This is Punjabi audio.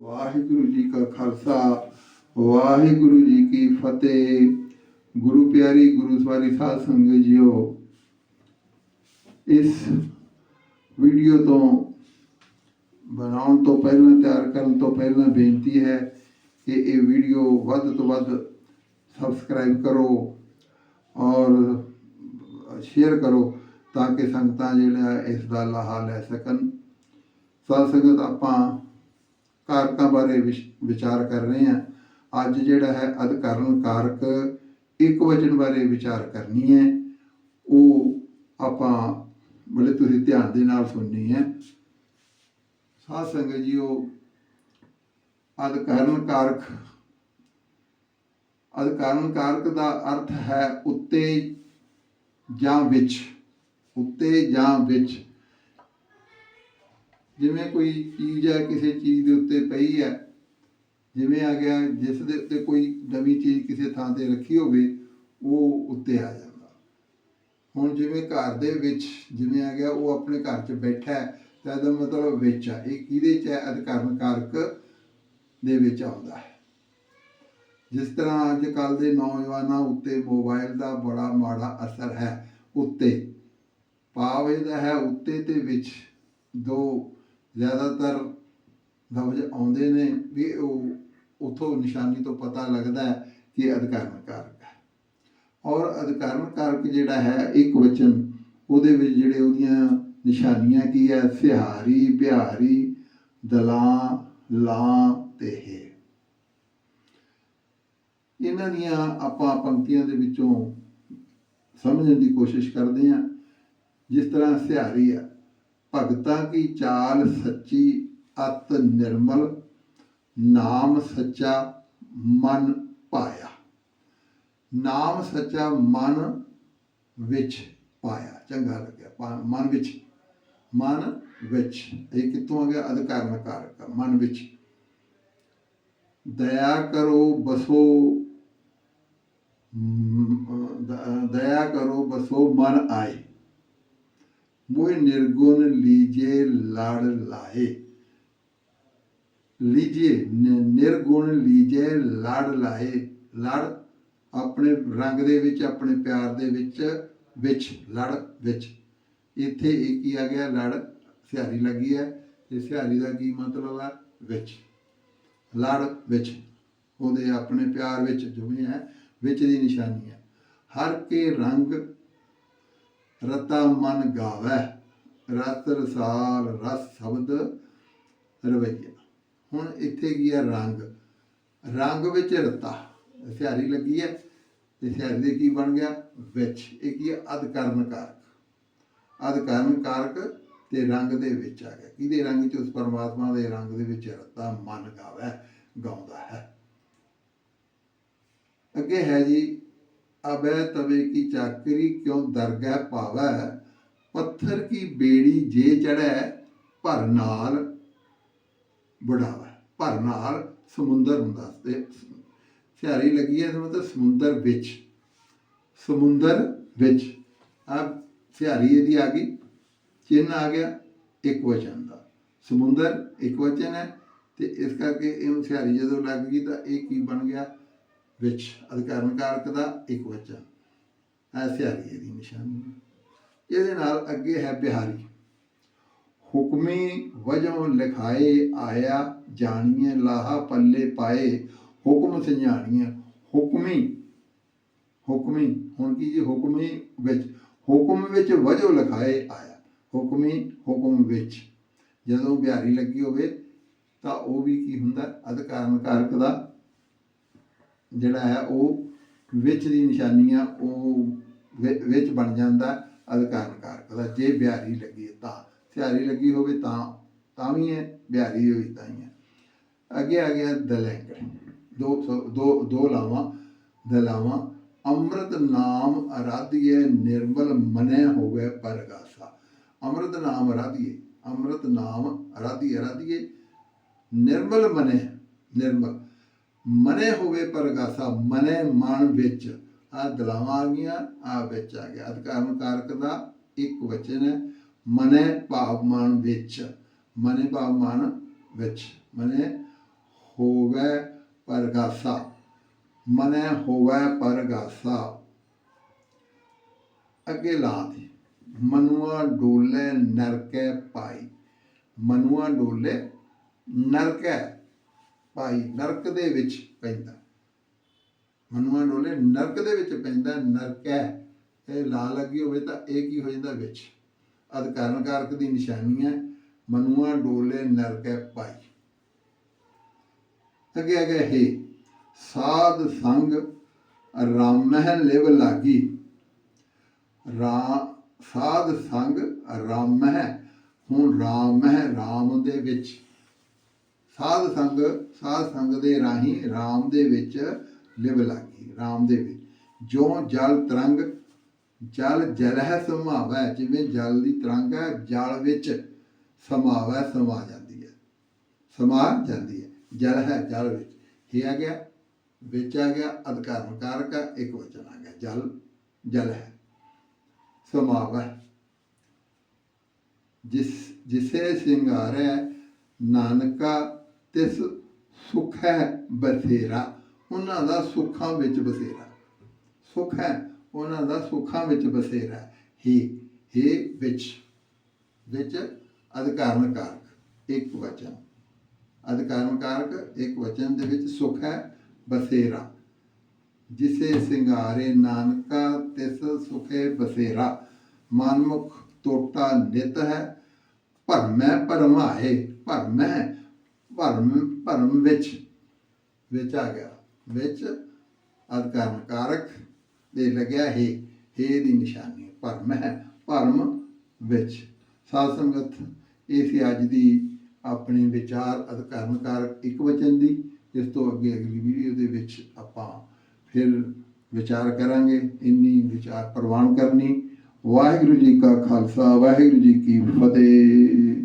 ਵਾਹਿਗੁਰੂ ਜੀ ਕਾ ਖਾਲਸਾ, ਵਾਹਿਗੁਰੂ ਜੀ ਕੀ ਫਤਿਹ। ਗੁਰੂ ਪਿਆਰੀ ਗੁਰੂ ਸਵਾਰੀ ਸਾਧ ਸੰਗਤ ਜੀਓ, ਇਸ ਵੀਡੀਓ ਤੋਂ ਬਣਾਉਣ ਤੋਂ ਪਹਿਲਾਂ, ਤਿਆਰ ਕਰਨ ਤੋਂ ਪਹਿਲਾਂ ਬੇਨਤੀ ਹੈ ਕਿ ਇਹ ਵੀਡੀਓ ਵੱਧ ਤੋਂ ਵੱਧ ਸਬਸਕ੍ਰਾਈਬ ਕਰੋ ਔਰ ਸ਼ੇਅਰ ਕਰੋ ਤਾਂ ਕਿ ਸੰਗਤਾਂ ਜਿਹੜਾ ਇਸ ਦਾ ਲਾਹਾ ਲੈ ਸਕਣ। ਸਾਧ ਸੰਗਤ, ਆਪਾਂ ਕਾਰਕਾਂ ਬਾਰੇ ਵਿਸ਼- ਵਿਚਾਰ ਕਰ ਰਹੇ ਹਾਂ। ਅੱਜ ਜਿਹੜਾ ਹੈ ਅਧਿਕਾਰਨ ਕਾਰਕ ਇੱਕ ਵਚਨ ਬਾਰੇ ਵਿਚਾਰ ਕਰਨੀ ਹੈ। ਉਹ ਆਪਾਂ ਬੜੇ ਤੁਸੀਂ ਧਿਆਨ ਦੇ ਨਾਲ ਸੁਣਨੀ ਹੈ। ਸਾਧ ਸੰਗਤ ਜੀਓ ਅਧਿਕਰਨ ਕਾਰਕ ਅਧਿਕਰਨ ਕਾਰਕ ਦਾ ਅਰਥ ਹੈ ਉੱਤੇ ਜਾਂ ਵਿੱਚ, ਉੱਤੇ ਜਾਂ ਵਿੱਚ। ਜਿਵੇਂ ਕੋਈ ਚੀਜ਼ ਹੈ, ਕਿਸੇ ਚੀਜ਼ ਦੇ ਉੱਤੇ ਪਈ ਹੈ, ਜਿਵੇਂ ਆ ਗਿਆ, ਜਿਸ ਦੇ ਉੱਤੇ ਕੋਈ ਨਵੀਂ ਚੀਜ਼ ਕਿਸੇ ਥਾਂ ਤੇ ਰੱਖੀ ਹੋਵੇ, ਉਹ ਉੱਤੇ ਆ ਜਾਂਦਾ। ਹੁਣ ਜਿਵੇਂ ਘਰ ਦੇ ਵਿੱਚ ਜਿਵੇਂ ਆ ਗਿਆ, ਉਹ ਆਪਣੇ ਘਰ 'ਚ ਬੈਠਾ ਹੈ, ਤਾਂ ਇਹਦਾ ਮਤਲਬ ਵਿੱਚ ਆ। ਇਹ ਕਿਹਦੇ 'ਚ ਹੈ? ਅਧਿਕਰਨ ਕਾਰਕ ਦੇ ਵਿੱਚ ਆਉਂਦਾ ਹੈ। ਜਿਸ ਤਰ੍ਹਾਂ ਅੱਜ ਕੱਲ ਦੇ ਨੌਜਵਾਨਾਂ ਉੱਤੇ ਮੋਬਾਈਲ ਦਾ ਬੜਾ ਮਾੜਾ ਅਸਰ ਹੈ। ਉੱਤੇ ਭਾਵ ਇਹਦਾ ਹੈ, ਉੱਤੇ ਤੇ ਵਿੱਚ ਦੋ ਜ਼ਿਆਦਾਤਰ ਲਫ਼ਜ਼ ਆਉਂਦੇ ਨੇ ਵੀ ਉਹ ਉਥੋਂ ਨਿਸ਼ਾਨੀ ਤੋਂ ਪਤਾ ਲੱਗਦਾ ਹੈ ਕਿ ਅਧਿਕਾਰਨ ਕਾਰਕ ਹੈ। ਔਰ ਅਧਿਕਾਰਨ ਕਾਰਕ ਜਿਹੜਾ ਹੈ, ਇੱਕ ਵਚਨ, ਉਹਦੇ ਵਿੱਚ ਜਿਹੜੇ ਉਹਦੀਆਂ ਨਿਸ਼ਾਨੀਆਂ ਕੀ ਹੈ? ਸਿਹਾਰੀ, ਬਿਹਾਰੀ, ਦਲਾਂ, ਲਾਂ ਤੇ ਹੈ। ਇਹਨਾਂ ਦੀਆਂ ਆਪਾਂ ਪੰਕਤੀਆਂ ਦੇ ਵਿੱਚੋਂ ਸਮਝਣ ਦੀ ਕੋਸ਼ਿਸ਼ ਕਰਦੇ ਹਾਂ, ਜਿਸ ਤਰ੍ਹਾਂ ਸਿਹਾਰੀ ਆ ਭਗਤਾਂ ਕੀ ਚਾਲ ਸੱਚੀ ਅਤ ਨਿਰਮਲ, ਨਾਮ ਸੱਚਾ ਮਨ ਪਾਇਆ। ਨਾਮ ਸੱਚਾ ਮਨ ਵਿੱਚ ਪਾਇਆ। ਚੰਗਾ ਲੱਗਿਆ। ਮਨ ਵਿੱਚ। ਮਨ ਵਿੱਚ। ਇਹ ਕਿੱਥੋਂ ਆ ਗਿਆ? ਅਧਿਕਾਰਨ ਕਾਰਕ ਮਨ ਵਿੱਚ। ਦਇਆ ਕਰੋ, ਬਸੋ ਦਇਆ ਕਰੋ, ਬਸੋ, ਮਨ ਆਏ। ਮੋਹ ਨਿਰਗੁਣ ਲੀਜੇ ਲੜ ਲਾਏ। ਲੀਜੇ ਨਿਰਗੁਣ ਲੀਜੇ ਲੜ ਲਾਏ। ਲੜ ਆਪਣੇ ਰੰਗ ਦੇ ਵਿੱਚ, ਆਪਣੇ ਪਿਆਰ ਦੇ ਵਿੱਚ ਵਿੱਚ, ਲੜ ਵਿੱਚ। ਇੱਥੇ ਇਹ ਕੀ ਆ ਗਿਆ? ਲੜ ਸਿਹਾਰੀ ਲੱਗੀ ਹੈ ਤੇ ਸਿਹਾਰੀ ਦਾ ਕੀ ਮਤਲਬ ਹੈ ਵਿੱਚ। ਲੜ ਵਿੱਚ। ਉਹਦੇ ਆਪਣੇ ਪਿਆਰ ਵਿੱਚ ਜਿਵੇਂ ਹੈ, ਵਿੱਚ ਦੀ ਨਿਸ਼ਾਨੀ ਹੈ। ਹਰ ਕੇ ਰੰਗ ਰਤਾ ਮਨ ਗਾਵੈ ਰਸ ਰਸਾਲ ਰਸ ਸ਼ਬਦ ਰਵਈਆ। ਹੁਣ ਇੱਥੇ ਕੀ ਹੈ ਰੰਗ? ਰੰਗ ਵਿੱਚ ਰਤਾ। ਸਿਆਰੀ ਲੱਗੀ ਹੈ ਤੇ ਸਿਹਾਰੀ ਦੇ ਕੀ ਬਣ ਗਿਆ? ਵਿੱਚ। ਇਹ ਕੀ ਹੈ ਅਧਕਰਨ ਕਾਰਕ ਅਧਕਰਨ ਕਾਰਕ ਤੇ ਰੰਗ ਦੇ ਵਿੱਚ ਆ ਗਿਆ। ਕਿਹਦੇ ਰੰਗ ਚ ਉਸ ਪਰਮਾਤਮਾ ਦੇ ਰੰਗ ਦੇ ਵਿੱਚ ਰਤਾ ਮਨ ਗਾਵੈ, ਗਾਉਂਦਾ ਹੈ। ਅੱਗੇ ਹੈ ਜੀ ਅਬੈ ਤਵੇ ਕੀ ਚਾਕਰੀ ਕਿਉ ਦਰਗਹਿ ਪਾਵੈ ਪੱਥਰ ਕੀ ਬੇੜੀ ਜੇ ਚੜੈ ਭਰ ਨਾਲ ਬੜਾਵੈ ਭਰ ਨਾਲ ਸਮੁੰਦਰ ਹੁੰਦਾ ਤੇ ਸਿਹਾਰੀ ਲੱਗੀ ਹੈ ਮਤਲਬ ਸਮੁੰਦਰ ਵਿੱਚ। ਸਮੁੰਦਰ ਵਿੱਚ। ਆ ਸਿਹਾਰੀ ਇਹਦੀ ਆ ਗਈ। ਚਿੰਨ ਆ ਗਿਆ, ਇੱਕ ਵਚਨ ਦਾ। ਸਮੁੰਦਰ ਇੱਕ ਵਚਨ ਹੈ ਤੇ ਇਸ ਕਰਕੇ ਇਹਨੂੰ ਸਿਆਰੀ ਜਦੋਂ ਲੱਗ ਗਈ ਤਾਂ ਇਹ ਕੀ ਬਣ ਗਿਆ? ਵਿੱਚ ਅਧਿਕਾਰਨ ਕਾਰਕ ਦਾ ਇੱਕ ਵਚਨ ਐ ਸਿਹਾਰੀ ਇਹਦੀ ਨਿਸ਼ਾਨੀ। ਇਹਦੇ ਨਾਲ ਅੱਗੇ ਹੈ ਬਿਹਾਰੀ। ਹੁਕਮੀ ਵਜੋਂ ਲਿਖਾਏ ਆਇਆ ਜਾਣੀਏ ਲਾਹਾ ਪੱਲੇ ਪਾਏ, ਹੁਕਮ ਸੰਝਾਣੀਏ ਹੁਕਮੀ ਹੁਕਮੀ, ਹੁਣ ਕੀ ਜੀ ਹੁਕਮੀ ਵਿੱਚ? ਹੁਕਮ ਵਿੱਚ ਵਜੋਂ ਲਿਖਾਏ ਆਇਆ। ਹੁਕਮੀ, ਹੁਕਮ ਵਿੱਚ। ਜਦੋਂ ਬਿਹਾਰੀ ਲੱਗੀ ਹੋਵੇ ਤਾਂ ਉਹ ਵੀ ਕੀ ਹੁੰਦਾ? ਅਧਿਕਾਰਨ ਕਾਰਕ ਦਾ ਜਿਹੜਾ ਹੈ, ਉਹ ਵਿੱਚ ਦੀ ਨਿਸ਼ਾਨੀ ਆ ਉਹ ਵਿ- ਵਿੱਚ ਬਣ ਜਾਂਦਾ ਅਧਿਕਾਰਨ ਕਾਰਕ ਦਾ ਜੇ ਬਿਹਾਰੀ ਲੱਗੀ ਤਾਂ। ਸਿਹਾਰੀ ਲੱਗੀ ਹੋਵੇ ਤਾਂ ਤਾਂ ਵੀ ਹੈ, ਬਿਹਾਰੀ ਹੋਈ ਤਾਂ ਹੀ ਹੈ। ਅੱਗੇ ਆ ਗਿਆ ਦਲੈਂਕ ਦੋ ਸੌ- ਦੋ ਦੋ ਲਾਵਾਂ। ਦਲਾਵਾਂ ਅੰਮ੍ਰਿਤ ਨਾਮ ਅਰਾਧੀਏ ਨਿਰਮਲ ਮਨੈ ਹੋਵੇ ਪਰਗਾਸਾ। ਅੰਮ੍ਰਿਤ ਨਾਮ ਅਰਾਧੀਏ ਅੰਮ੍ਰਿਤ ਨਾਮ ਅਰਾਧੀ ਅਰਾਧੀਏ ਨਿਰਮਲ ਮਨੈ, ਨਿਰਮਲ। ਮਨੇ ਹੋਵੇ ਪਰਗਾਸਾ ਮਨੇ ਮਨ ਵਿੱਚ। ਆ ਦਲਾਵਾਂ ਆ ਗਈਆਂ, ਆ ਵਿੱਚ ਆ ਗਿਆ। ਅਧਿਕਾਰਨ ਕਾਰਕ ਦਾ ਇੱਕ ਵਚਨ ਹੈ, ਮਨੇ ਭਾਵ ਮਨ ਵਿੱਚ। ਮਨੇ ਭਾਵ ਮਨ ਵਿੱਚ। ਮਨੇ ਹੋਵੇ ਪਰਗਾਸਾ। ਮਨੈ ਹੋਵੇ ਪਰਗਾਸਾ। ਅੱਗੇ ਲਾ ਦੇ। ਮਨੁਆ ਡੋਲੇ ਨਰਕੈ ਪਾਈ। ਮਨੁਆ ਡੋਲੇ ਨਰਕੈ। ਭਾਈ ਨਰਕ ਦੇ ਵਿੱਚ ਪੈਂਦਾ। ਮਨੁਆ ਡੋਲੇ ਨਰਕ ਦੇ ਵਿੱਚ ਪੈਂਦਾ, ਨਰਕ ਹੈ। ਇਹ ਲਾ ਲੱਗੀ ਹੋਵੇ ਤਾਂ ਇਹ ਕੀ ਹੋ ਜਾਂਦਾ ਵਿੱਚ। ਅਧਿਕਾਰਨ ਕਾਰਕ ਦੀ ਨਿਸ਼ਾਨੀ ਹੈ, ਮਨੁਆ ਡੋਲੇ ਹੈ ਭਾਈ। ਅੱਗੇ ਅੱਗੇ ਹੈ ਸਾਧ ਸੰਗ ਰਾਮਹਿ ਲਿਵ ਲਾਗੀ। ਰਾ, ਸਾਧ ਸੰਗ ਰਾਮਹਿ ਹੁਣ ਰਾਮ ਰਾਮਹਿ ਰਾਮ ਦੇ ਵਿੱਚ। ਸਾਧ ਸੰਗ ਸਾਧ ਸੰਗ ਦੇ ਰਾਹੀਂ ਰਾਮ ਦੇ ਵਿੱਚ ਲਿਵ ਲਾਗੀ ਰਾਮ ਦੇ ਵਿੱਚ। ਜੋ ਜਲ ਤਰੰਗ ਜਲ ਜਲਹਿ ਸਮਾਵੈ ਜਿਵੇਂ ਜਲ ਦੀ ਤਰੰਗ ਹੈ ਜਲ ਵਿੱਚ ਸਮਾਵੈ ਸਮਾ ਜਾਂਦੀ ਹੈ। ਸਮਾ ਜਾਂਦੀ ਹੈ ਜਲ ਹੈ ਜਲ ਵਿੱਚ। ਹੀ ਆ ਗਿਆ? ਵਿੱਚ ਆ ਗਿਆ ਅਧਿਕਾਰ ਕਾਰਕ ਹੈ, ਇੱਕ ਵਚਨ ਆ ਗਿਆ ਜਲ ਜਲ ਹੈ ਸਮਾਵੈ। ਜਿਸ ਜਿਸੇ ਸਿੰਗਾਰੈ ਨਾਨਕਾ ਤਿਸ ਸੁਖ ਹੈ ਬਥੇਰਾ, ਉਹਨਾਂ ਦਾ ਸੁੱਖਾਂ ਵਿੱਚ ਬਸੇਰਾ ਸੁਖ ਹੈ, ਉਹਨਾਂ ਦਾ ਸੁੱਖਾਂ ਵਿੱਚ ਬਸੇਰਾ ਹੀ ਹੀ ਵਿੱਚ ਵਿੱਚ ਅਧਿਕਾਰਨ ਕਾਰਕ ਇੱਕ ਵਚਨ। ਅਧਿਕਾਰਨ ਕਾਰਕ ਇੱਕ ਵਚਨ ਦੇ ਵਿੱਚ ਸੁਖ ਹੈ ਬਸੇਰਾ ਜਿਸੇ ਸਿੰਗਾਰੇ ਨਾਨਕਾ, ਤਿਸ ਸੁਖੇ ਬਸੇਰਾ ਮਨਮੁਖ ਟੋਟਾ ਨਿਤ ਹੈ, ਭਰਮੈ ਭਰਮਾਏ, ਭਰਮੈ ਭਰਮ ਭਰਮ ਵਿੱਚ ਵਿੱਚ ਆ ਗਿਆ। ਵਿੱਚ ਅਧਿਕਾਰਨ ਕਾਰਕ ਦੇ ਲੱਗਿਆ ਹੈ ਹੈ ਦੀ ਨਿਸ਼ਾਨੀ। ਭਰਮ ਹੈ, ਭਰਮ ਵਿੱਚ। ਸਾਧ ਸੰਗਤ ਇਹ ਸੀ ਅੱਜ ਦੀ ਆਪਣੇ ਵਿਚਾਰ ਅਧਿਕਾਰਨ ਕਾਰਕ ਇੱਕ ਵਚਨ ਦੀ, ਇਸ ਤੋਂ ਅੱਗੇ ਅਗਲੀ ਵੀਡੀਓ ਦੇ ਵਿੱਚ ਆਪਾਂ ਫਿਰ ਵਿਚਾਰ ਕਰਾਂਗੇ। ਇੰਨੀ ਵਿਚਾਰ ਪ੍ਰਵਾਨ ਕਰਨੀ। ਵਾਹਿਗੁਰੂ ਜੀ ਕਾ ਖਾਲਸਾ, ਵਾਹਿਗੁਰੂ ਜੀ ਕੀ ਫਤਿਹ।